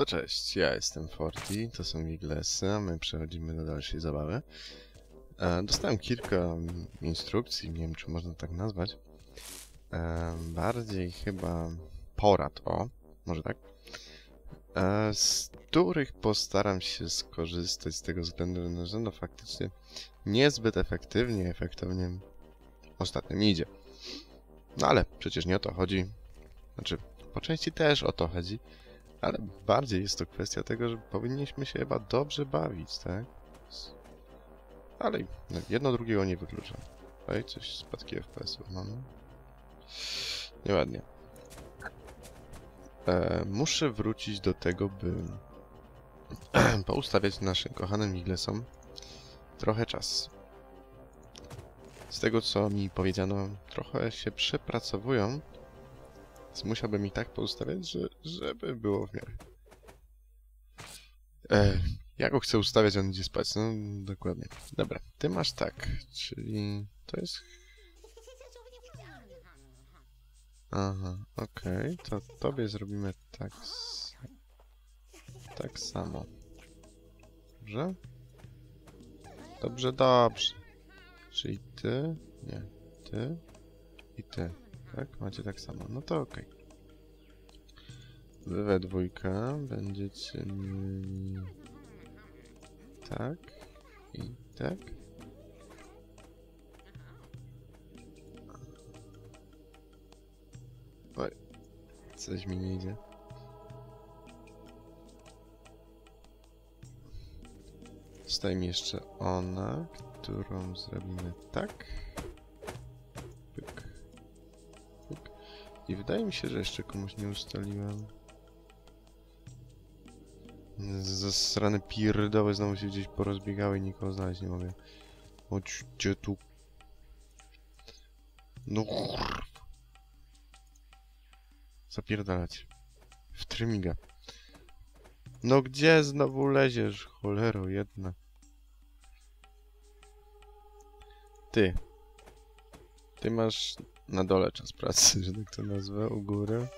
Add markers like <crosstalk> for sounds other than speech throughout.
To cześć, ja jestem Forti, to są Wiglesy, a my przechodzimy do dalszej zabawy. E, dostałem kilka instrukcji, nie wiem czy można tak nazwać. E, bardziej chyba porad, o, może tak. E, z których postaram się skorzystać z tego względu, że no faktycznie niezbyt efektywnie, efektownie ostatnio mi idzie. No ale przecież nie o to chodzi. Znaczy, po części też o to chodzi. Ale bardziej jest to kwestia tego, że powinniśmy się chyba dobrze bawić, tak? Ale no, jedno drugiego nie wyklucza. Oj, coś spadki FPS-ów mamy. Nieładnie. E, muszę wrócić do tego, by <clears throat> poustawiać naszym kochanym Iglesom trochę czas. Z tego, co mi powiedziano, trochę się przepracowują więc musiałbym ich tak poustawiać, że, żeby było w miarę. E, ja go chcę ustawiać, on idzie spać. No, dokładnie. Dobra, ty masz tak, czyli to jest... Aha, okej, okay. to tobie zrobimy tak... Tak samo. Dobrze? Dobrze, dobrze. Czyli ty... Nie, ty i ty. Tak? Macie tak samo. No to okej. Okay. Wy we dwójkę będziecie mieli... Tak. I tak. Oj. Coś mi nie idzie. Zostaje mi jeszcze ona, którą zrobimy tak. I wydaje mi się, że jeszcze komuś nie ustaliłem. Zasrane pierdoły znowu się gdzieś porozbiegały i nikogo znaleźć nie mogę. Chodźcie tu. No Zapierdalać. W trymiga. No gdzie znowu leziesz, cholero jedna. Ty. Ty masz na dole czas pracy, <laughs> że tak to nazwę, u góry,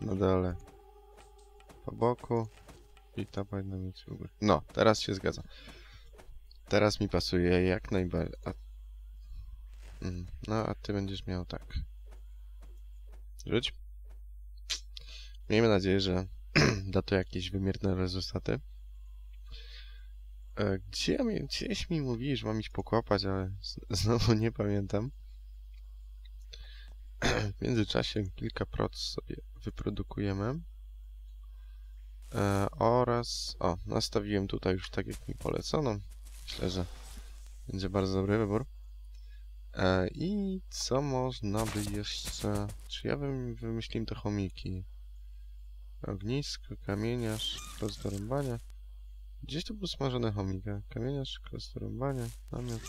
na dole, po boku i ta powinna mieć u góry. No, teraz się zgadza. Teraz mi pasuje jak najbardziej. A... Mm, no, a ty będziesz miał tak. Rzuć. Miejmy nadzieję, że <clears throat> da to jakieś wymierne rezultaty. E, gdzie, gdzieś mi mówisz, że mam iść pokłapać, ale <laughs> znowu nie pamiętam. <clears throat> W międzyczasie kilka proc sobie wyprodukujemy. E, oraz, o, nastawiłem tutaj już tak jak mi polecono. Myślę, że będzie bardzo dobry wybór. E, I co można by jeszcze... Czy ja bym wymyślił te chomiki? Ognisko, kamieniarz, klos do rąbania. Gdzieś tu był smażony chomik. Kamieniarz, klos do rąbania, namiot.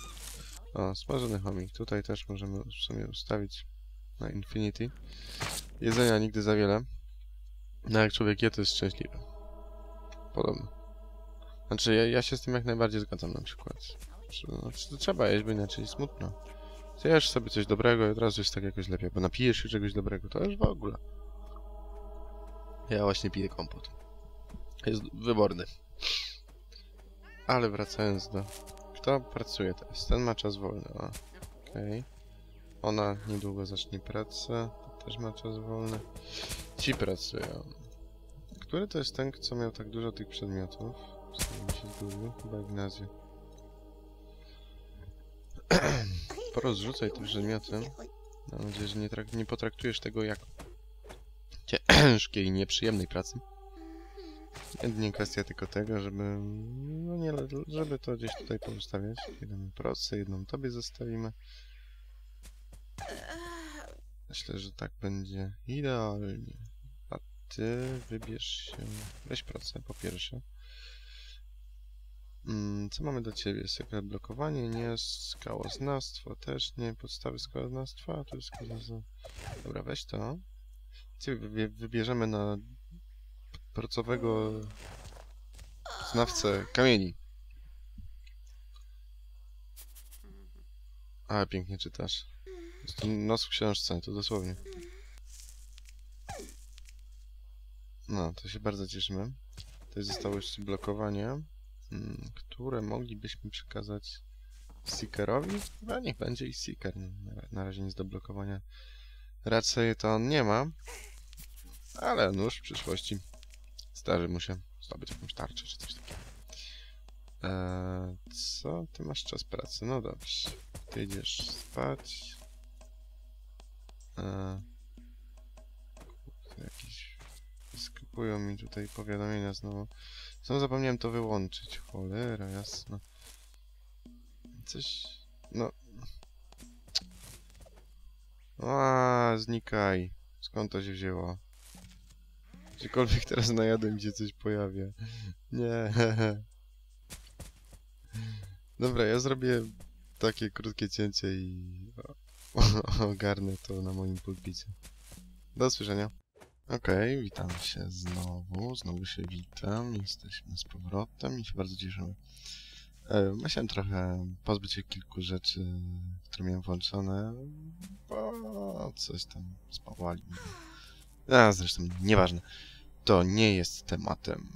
O, smażony chomik. Tutaj też możemy w sumie ustawić na Infinity. Jedzenia nigdy za wiele. No jak człowiek je, to jest szczęśliwy. Podobno. Znaczy, ja, ja się z tym jak najbardziej zgadzam na przykład. Znaczy, to trzeba jeść, bo inaczej smutno. Zjesz sobie coś dobrego i od razu jest tak jakoś lepiej, bo napijesz się czegoś dobrego, to już w ogóle. Ja właśnie piję kompot. Jest wyborny. Ale wracając do... Kto pracuje teraz? Ten ma czas wolny, okej. Okay. Ona niedługo zacznie pracę. Też ma czas wolny. Ci pracują. Który to jest ten, co miał tak dużo tych przedmiotów? mi się zgubił. Chyba Ignacy. <clears throat> Porozrzucaj te przedmioty. Mam nadzieję, że nie, nie potraktujesz tego jak ciężkiej i nieprzyjemnej pracy. Jedynie kwestia tylko tego, żeby no nie, żeby to gdzieś tutaj poustawiać. Jedną procę, jedną tobie zostawimy. Myślę, że tak będzie idealnie. A ty wybierz się... Weź pracę po pierwsze. Mm, co mamy do ciebie? Sekret blokowanie? Nie. Skałoznawstwo też nie. Podstawy skałoznawstwa? To jest skałoznawstwo. Dobra, weź to. Ciebie wybierzemy na pracowego znawcę kamieni. A, pięknie czytasz. Jest to nos w książce, to dosłownie. No, to się bardzo cieszymy. Tutaj zostało jeszcze blokowanie, mm, które moglibyśmy przekazać Seekerowi. Chyba niech będzie i Seeker. Na- razie nic do blokowania. Raczej to on nie ma. Ale nóż w przyszłości zdarzy mu się zdobyć jakąś tarczę czy coś takiego. Eee, co? Ty masz czas pracy. No dobrze. Ty idziesz spać. Kurde, jakieś... Skakują mi tutaj powiadomienia znowu. Znowu zapomniałem to wyłączyć. Cholera, jasno. Coś... No... A, znikaj. Skąd to się wzięło? Gdziekolwiek teraz najadłem, gdzie coś pojawia. Nie. <laughs> Dobra, ja zrobię takie krótkie cięcie i <laughs> ogarnę to na moim pulpicie. Do usłyszenia. Okej, witam się znowu, znowu się witam, jesteśmy z powrotem i się bardzo cieszymy. E, Musiałem trochę pozbyć się kilku rzeczy, które miałem włączone, bo coś tam spawali. A, zresztą nieważne. To nie jest tematem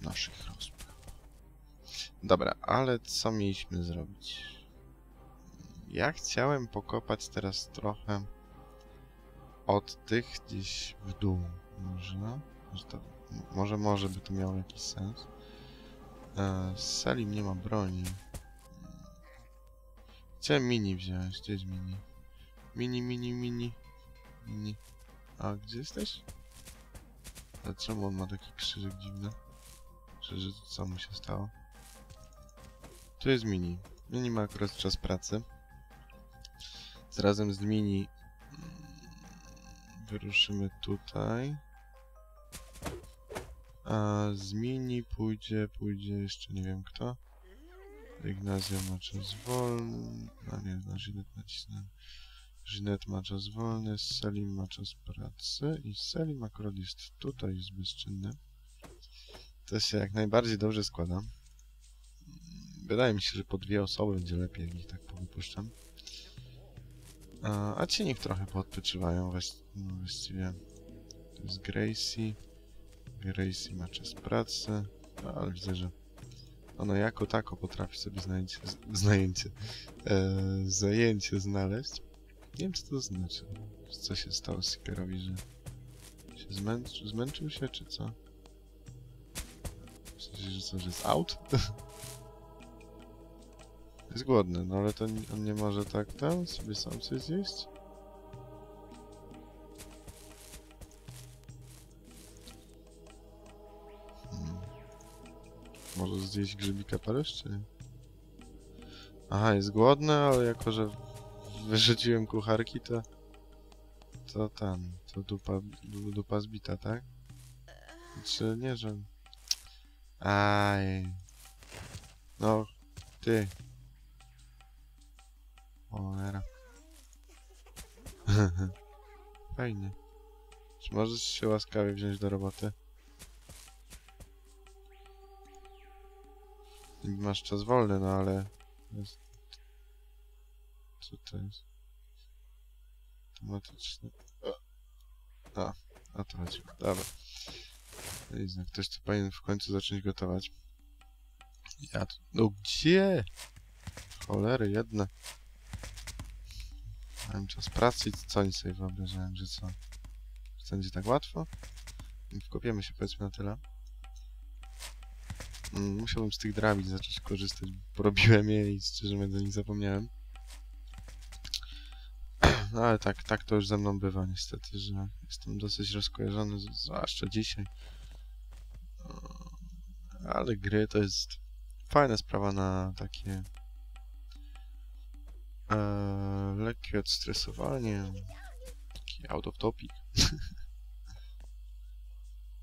naszych rozmów. Dobra, ale co mieliśmy zrobić? Ja chciałem pokopać teraz trochę od tych gdzieś w dół. Może? Może, to, może, może by to miało jakiś sens. E, Selim nie ma broni. Chciałem mini wziąć. Gdzie jest mini? Mini, mini, mini. Mini. A gdzie jesteś? A czemu on ma taki krzyżyk dziwny? Że co mu się stało? Tu jest mini. Mini ma akurat czas pracy. Razem z mini wyruszymy tutaj. A z mini pójdzie, pójdzie jeszcze nie wiem kto. Ignazja ma czas wolny. A nie, na Ginet nacisnąłem. Ginet ma czas wolny, Selim ma czas pracy i Selim akurat jest tutaj, jest bezczynny. To się jak najbardziej dobrze składa. Wydaje mi się, że po dwie osoby będzie lepiej, jak ich tak powypuszczam. A, ci niech trochę poodpoczywają, właś, no właściwie. To jest Gracie. Gracie ma czas pracy, no, ale widzę, że ona jako tako potrafi sobie znajęcie, znajęcie, e, zajęcie znaleźć. Nie wiem, co to znaczy. Co się stało Seekerowi, że się zmęczył, zmęczył się, czy co? Sensie, że co, że jest out? <laughs> jest głodny, no ale to on nie może tak tam sobie sam coś zjeść? Hmm. Może zjeść grzybika paryż, nie? Aha, jest głodny, ale jako, że wyrzuciłem kucharki, to... To tam, to dupa, du- dupa zbita, tak? Czy nie, że... Aj. No, ty. Cholera. <laughs> Fajnie. Czy możesz się łaskawie wziąć do roboty? Masz czas wolny, no ale... Jest... Co to jest? Tematyczne... A, a to chodzi. Dobra. Znak, ktoś tu powinien w końcu zacząć gotować. Ja tu... No gdzie? Cholery jedne. Miałem czas pracy i co oni sobie wyobrażałem, że co? Że będzie tak łatwo? Wkopiemy się powiedzmy na tyle. Mm, Musiałbym z tych drabin zacząć korzystać, bo porobiłem je i szczerze mówiąc nich zapomniałem. <clears throat> No ale tak, tak to już ze mną bywa niestety, że jestem dosyć rozkojarzony, zwłaszcza dzisiaj. Eee, Ale gry to jest fajna sprawa na takie eee, lekkie odstresowanie, taki out of topic. <laughs>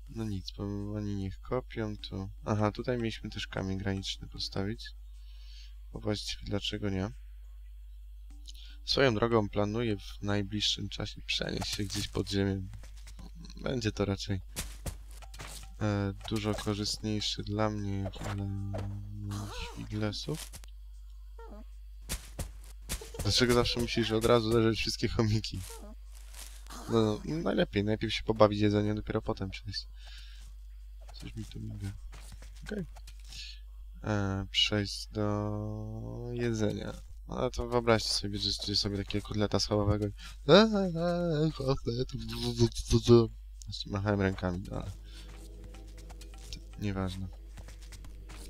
No nic, oni niech kopią, to... Aha, tutaj mieliśmy też kamień graniczny postawić. Właściwie dlaczego nie? Swoją drogą planuję w najbliższym czasie przenieść się gdzieś pod ziemię. Będzie to raczej e, dużo korzystniejsze dla mnie dla moich. Dlaczego zawsze musisz od razu leżeć wszystkie chomiki? No, najlepiej, najpierw się pobawić jedzeniem, dopiero potem przejść. coś mi tu miga. Okej. E, Przejść do jedzenia. No to wyobraźcie sobie, że że sobie takiego kotleta schabowego. Jeszcze machałem rękami, no ale... Nieważne.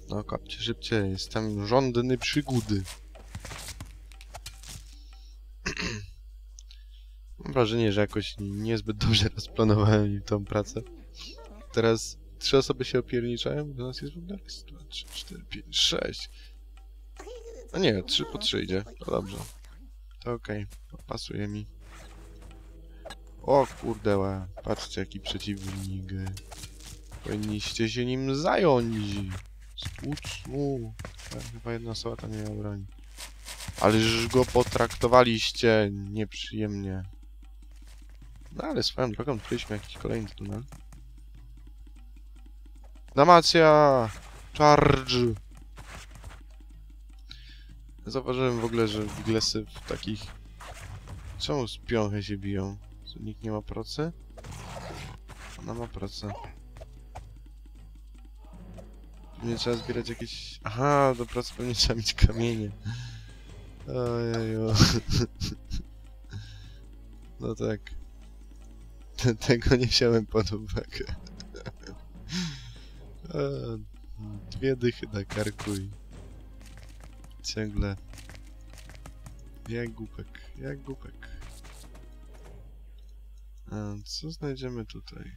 No kopcie szybciej, jestem żądny przygódy. Wrażenie, że jakoś niezbyt dobrze <laughs> rozplanowałem tą pracę. Teraz trzy osoby się opierniczają, do nas jest raz, dwa, trzy, cztery, pięć, sześć. A nie, trzy po trzy idzie. To dobrze. To okej, okay. pasuje mi. O kurde, ła. patrzcie jaki przeciwnik. Powinniście się nim zająć. Stłuczu. Chyba jedna osoba tam nie broni. Ależ go potraktowaliście nieprzyjemnie. No ale swoją drogą odkryliśmy jakiś kolejny tunel. Damacja! Charge! Zauważyłem w ogóle, że glesy w takich... Czemu z piąchy się biją? Nikt nie ma procy? Ona ma procę. Pewnie trzeba zbierać jakieś... Aha, do pracy pewnie trzeba mieć kamienie. <laughs> No tak. <laughs> Tego nie wziąłem pod uwagę. Dwie dychy na karku i... Ciągle... Jak głupek, jak głupek. A co znajdziemy tutaj?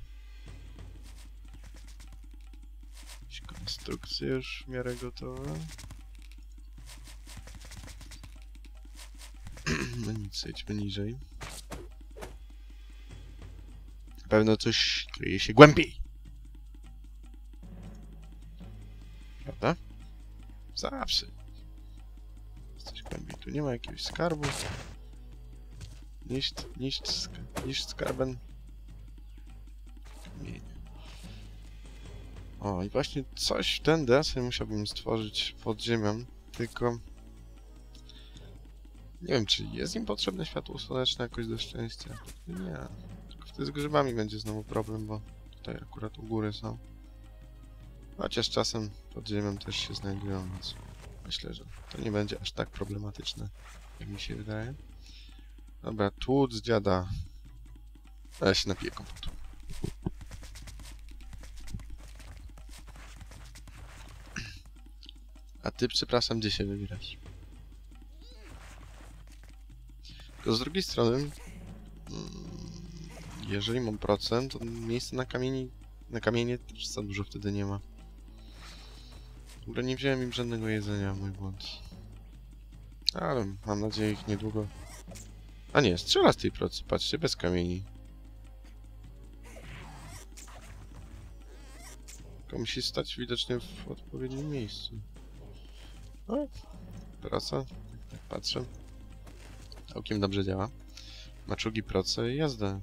Jakieś konstrukcje już w miarę gotowe? <clears throat> No nic, zejdźmy niżej. Pewno coś kryje się głębiej. Prawda? Zawsze. Coś głębiej. Tu nie ma jakiegoś skarbu. Niszcz, niszcz, sk- niszcz skarben. Kamienie. O, i właśnie coś w ten desen musiałbym stworzyć pod ziemią, tylko... Nie wiem, czy jest im potrzebne światło słoneczne jakoś do szczęścia. Nie. Z grzybami będzie znowu problem, bo tutaj akurat u góry są. Chociaż czasem pod ziemią też się znajdują, więc myślę, że to nie będzie aż tak problematyczne, jak mi się wydaje. Dobra, tłuc dziada. A ja się napiję kompotu. A ty, przepraszam, gdzie się wybierasz? Tylko z drugiej strony, mm, jeżeli mam procent, to miejsca na kamieni, na kamienie też za dużo wtedy nie ma. W ogóle nie wziąłem im żadnego jedzenia, mój błąd. Ale mam nadzieję ich niedługo... A nie, strzela z tej procy, patrzcie, bez kamieni. Tylko musi stać widocznie w odpowiednim miejscu. O, praca, tak patrzę. Całkiem dobrze działa. Maczugi, proce i jazda.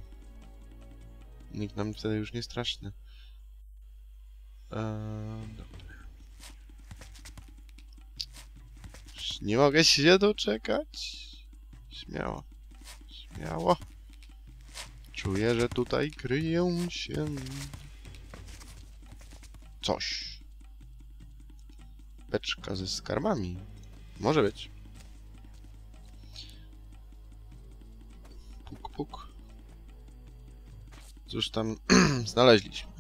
Nikt nam wtedy już nie straszny. Eee, dobra. Już Nie mogę się doczekać. Śmiało. Śmiało. Czuję, że tutaj kryją się... Coś. Beczka ze skarbami. Może być. Puk, puk. Cóż tam <clears throat> znaleźliśmy?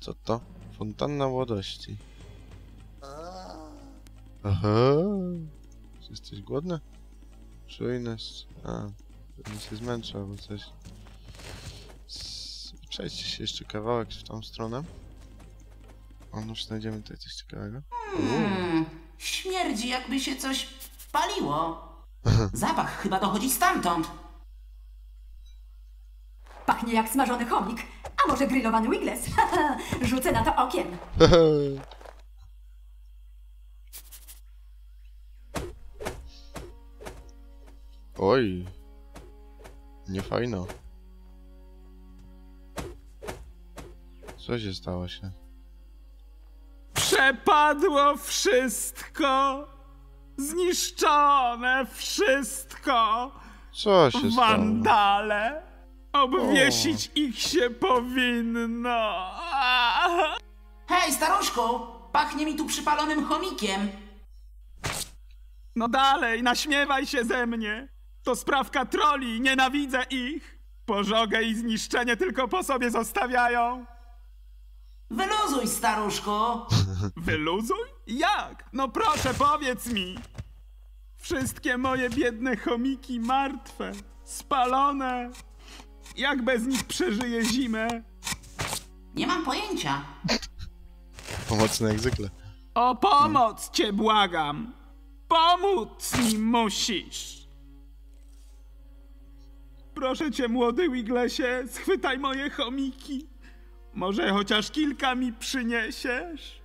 Co to? Fontanna młodości. Aha. Jesteś głodny? Czujność. A, pewnie się zmęczył albo coś. Przejdźcie się jeszcze kawałek w tą stronę. O, już znajdziemy tutaj coś ciekawego. Hmm, śmierdzi jakby się coś paliło. <laughs> Zapach chyba dochodzi stamtąd. Pachnie jak smażony chomik. A może grillowany wiggles? <laughs> Rzucę na to okiem. <laughs> Oj. Nie fajno. Co się stało się? Przepadło wszystko! Zniszczone wszystko! Co się stało? Wandale! Obwiesić ich się powinno! Hej, staruszku! Pachnie mi tu przypalonym chomikiem. No dalej, naśmiewaj się ze mnie. To sprawka troli, nienawidzę ich. Pożogę i zniszczenie tylko po sobie zostawiają. Wyluzuj, staruszku! <laughs> Wyluzuj? Jak? No proszę, powiedz mi. Wszystkie moje biedne chomiki martwe, spalone. Jak bez nich przeżyję zimę? Nie mam pojęcia. Pomocny jak zwykle. O pomoc cię błagam! Pomóc mi musisz! Proszę cię, młody Wiglesie, schwytaj moje chomiki. Może chociaż kilka mi przyniesiesz?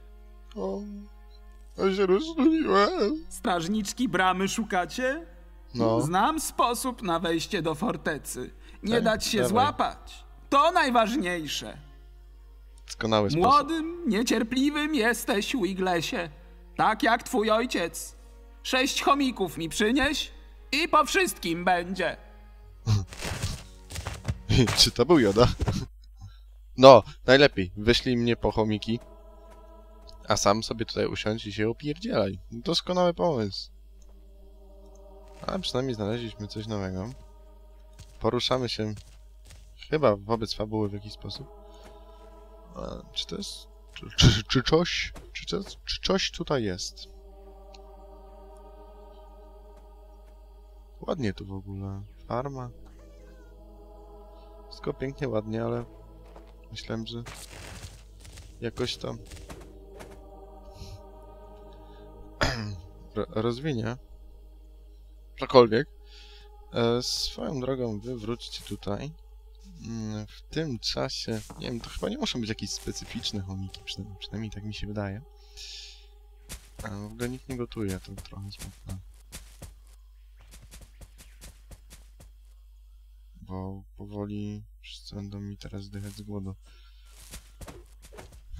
O, ja się rozlubiłem. Strażniczki bramy szukacie? No, Znam sposób na wejście do fortecy. Nie Tak, dać się dawaj. złapać. To najważniejsze. doskonały sposób. Młodym, niecierpliwym jesteś, Wiglesie. Tak jak twój ojciec. Sześć chomików mi przynieś i po wszystkim będzie. <laughs> Czy to był Joda? No, najlepiej. Wyślij mnie po chomiki, a sam sobie tutaj usiądź i się opierdzielaj. Doskonały pomysł. Ale przynajmniej znaleźliśmy coś nowego. Poruszamy się chyba wobec fabuły w jakiś sposób. A, czy to jest... Czy, czy, czy coś... Czy, czy coś tutaj jest? Ładnie tu w ogóle. Farma. Wszystko pięknie, ładnie, ale myślałem, że jakoś to <clears throat> ro- rozwinie cokolwiek. E, swoją drogą wy wróćcie tutaj. Mm, W tym czasie, nie wiem, to chyba nie muszą być jakieś specyficzne chomiki, przynajmniej, przynajmniej tak mi się wydaje. A w ogóle nikt nie gotuje, to trochę smutne. bo powoli wszyscy będą mi teraz zdychać z głodu.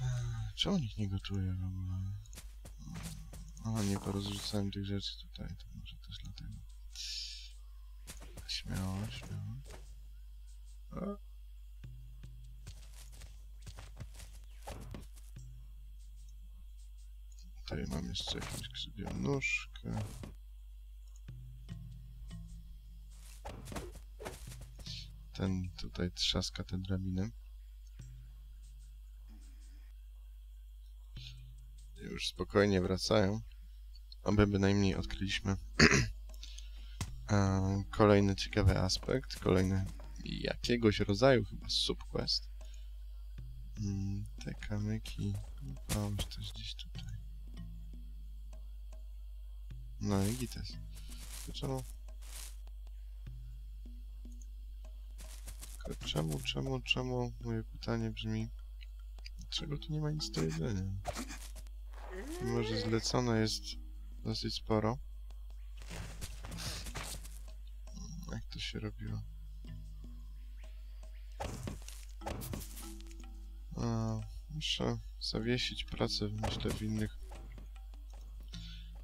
Eee, Czemu nikt nie gotuje w ogóle? O, nie porozrzucałem tych rzeczy tutaj, Śmiało, śmiało. Tutaj mam jeszcze jakąś grzybią nóżkę. ten tutaj trzaska te drabiny. Już spokojnie wracają. Aby bynajmniej odkryliśmy <clears throat> kolejny ciekawy aspekt, kolejny jakiegoś rodzaju chyba subquest. Mm, te kamyki, już też gdzieś tutaj. No i gites. Czemu? Czemu, czemu, czemu? Moje pytanie brzmi, dlaczego tu nie ma nic do jedzenia? Mimo, że zlecone jest dosyć sporo. Się robiło? A, muszę zawiesić pracę, myślę, w innych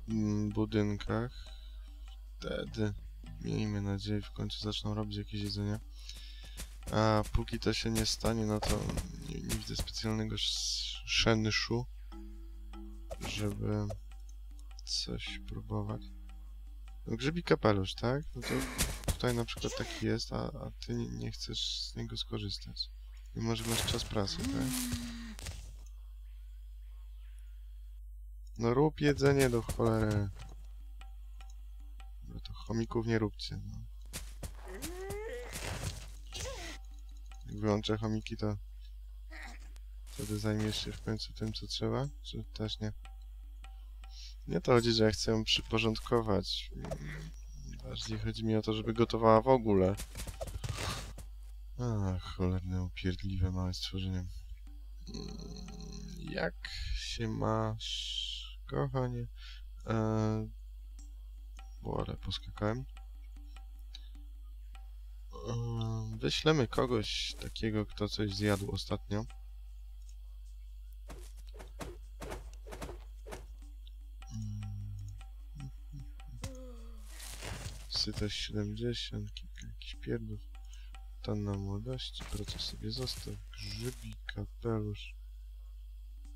mm, budynkach. Wtedy, miejmy nadzieję, w końcu zaczną robić jakieś jedzenie. A póki to się nie stanie, no to nie, nie widzę specjalnego sz- szenszu, żeby coś próbować. No grzybi kapelusz, tak? No to tutaj na przykład taki jest, a, a ty nie, nie chcesz z niego skorzystać. Mimo, że masz czas pracy, tak? No rób jedzenie do cholery. No to chomików nie róbcie, no. Jak wyłączę chomiki, to wtedy zajmiesz się w końcu tym, co trzeba? Czy też nie? Nie to chodzi, że ja chcę przyporządkować. Bardziej chodzi mi o to, żeby gotowała w ogóle. Ach, cholerne, upierdliwe małe stworzenie. Mm, Jak się masz, kochanie? Eee, bo ale poskakałem. Eee, Wyślemy kogoś takiego, kto coś zjadł ostatnio. Sytość 70, kilka jakichś pierdów. Tonna młodości, proces sobie został. Grzybi, kapelusz.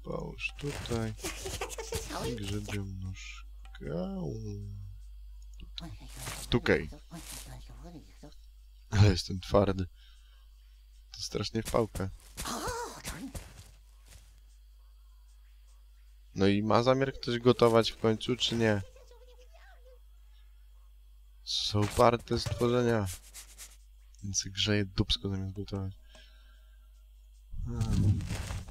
Połóż tutaj. I grzebią nóżkę. Stukaj. Ale jestem twardy. To strasznie w pałkę. No i ma zamiar ktoś gotować w końcu, czy nie? Są uparte stworzenia. Więc grzeje dupsko zamiast gotować.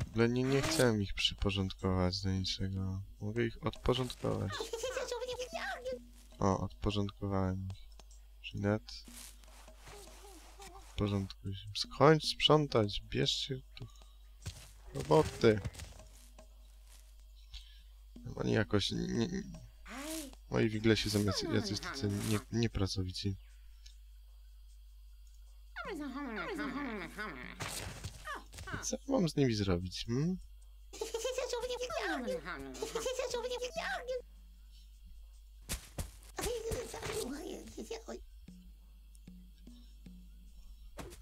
W ogóle nie, nie chcę ich przyporządkować do niczego. Mogę ich odporządkować. O, odporządkowałem ich. Jeanette. Porządkuj się. Skończ sprzątać. Bierzcie tu roboty. Oni jakoś nie, nie, moi wiglesi są jacy, jacyś tacy nie, niepracowici. Co mam z nimi zrobić, hmm?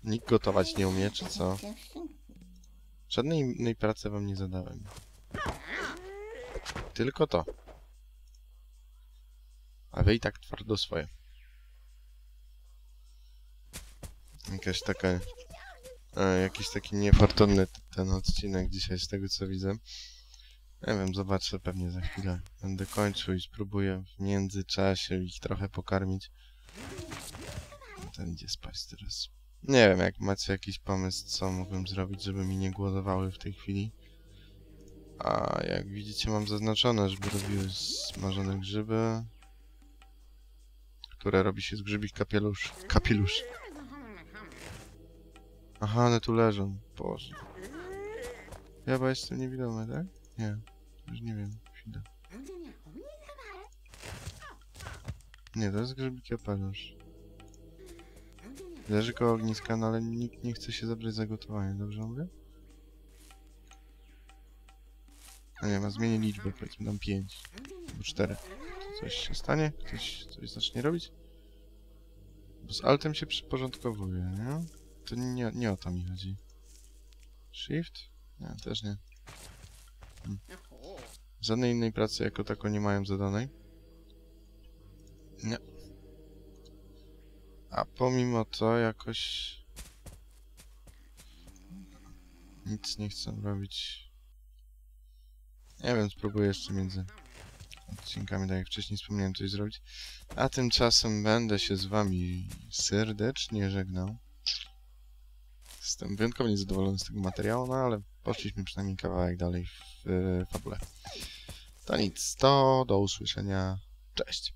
Nikt gotować nie umie, czy co? Żadnej innej pracy wam nie zadałem. Tylko to. A wy i tak twardo swoje. Jakaś taka... E, jakiś taki niefortunny ten odcinek dzisiaj z tego co widzę. Nie wiem, zobaczę pewnie za chwilę. Będę kończył i spróbuję w międzyczasie ich trochę pokarmić. Ten idzie spać teraz. Nie wiem, jak macie jakiś pomysł, co mógłbym zrobić, żeby mi nie głodowały w tej chwili. A jak widzicie mam zaznaczone, żeby robiły smażone grzyby. Które robi się z grzybich kapielusz. Kapilusz. Aha, one tu leżą. Boże. Ja chyba jestem niewidomy, tak? Nie. Już nie wiem. Chwilę. Nie, to jest grzybik kapelusz. Leży koło ogniska, no ale nikt nie chce się zabrać za gotowanie, dobrze mówię? A nie, ma zmienię liczbę, powiedzmy tam 5 albo 4. Coś się stanie? Ktoś coś zacznie robić? Bo z altem się przyporządkowuje, nie? To nie, nie o to mi chodzi. Shift? Nie, też nie. Hmm. Żadnej innej pracy jako tako nie mają zadanej. Nie. A pomimo to jakoś... Nic nie chcę robić. Nie wiem, spróbuję jeszcze między odcinkami, tak jak wcześniej wspomniałem, coś zrobić. A tymczasem będę się z wami serdecznie żegnał. Jestem wyjątkowo niezadowolony z tego materiału, no ale poszliśmy przynajmniej kawałek dalej w, w fabule. To nic, to do usłyszenia. Cześć.